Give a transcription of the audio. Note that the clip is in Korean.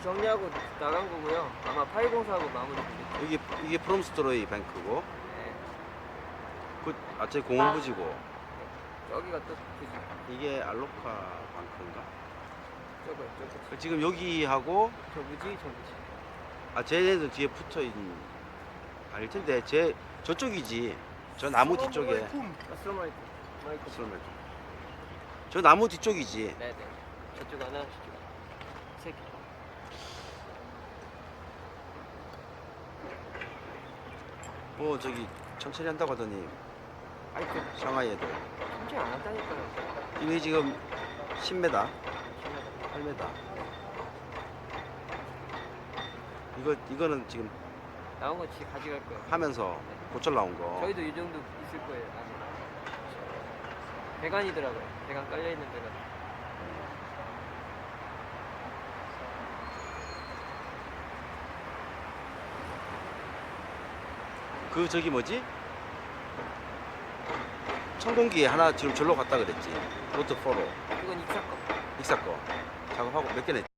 같이 정리하고 나간 거고요. 아마 804하고 마무리 되겠죠. 이게 이게 프롬스트로이 뱅크고 네. 그 아चे 공원부지고 저기가 또 그지. 이게 알로카 뱅크인가? 저거 저거. 그 지금 여기하고 저 뭐지? 저 뭐지? 아 쟤네들 뒤에 붙어 있는 아닐 텐데 제 저쪽이지 저 나무 뒤쪽에 아스트로마이트. 마이크. 저 나무 뒤쪽이지 네네. 저쪽 하나, 저쪽. 세 개. 뭐 저기 천천히 한다고 하더니 아이 그 상하이 애들 천천히 안 한다니까요. 이게 지금 10m 심하다. 8m 이거 이거는 지금 나온 거 지 가져갈 거예요. 하면서 고철 나온 거 저희도 이 정도 있을 거예요. 아직. 배관이더라고요. 배관 깔려 있는 배관. 그 저기 뭐지? 천공기에 하나 지금 절로 갔다 그랬지. 로트 4로. 이건 익사 거. 익사 거. 작업하고 몇 개 냈지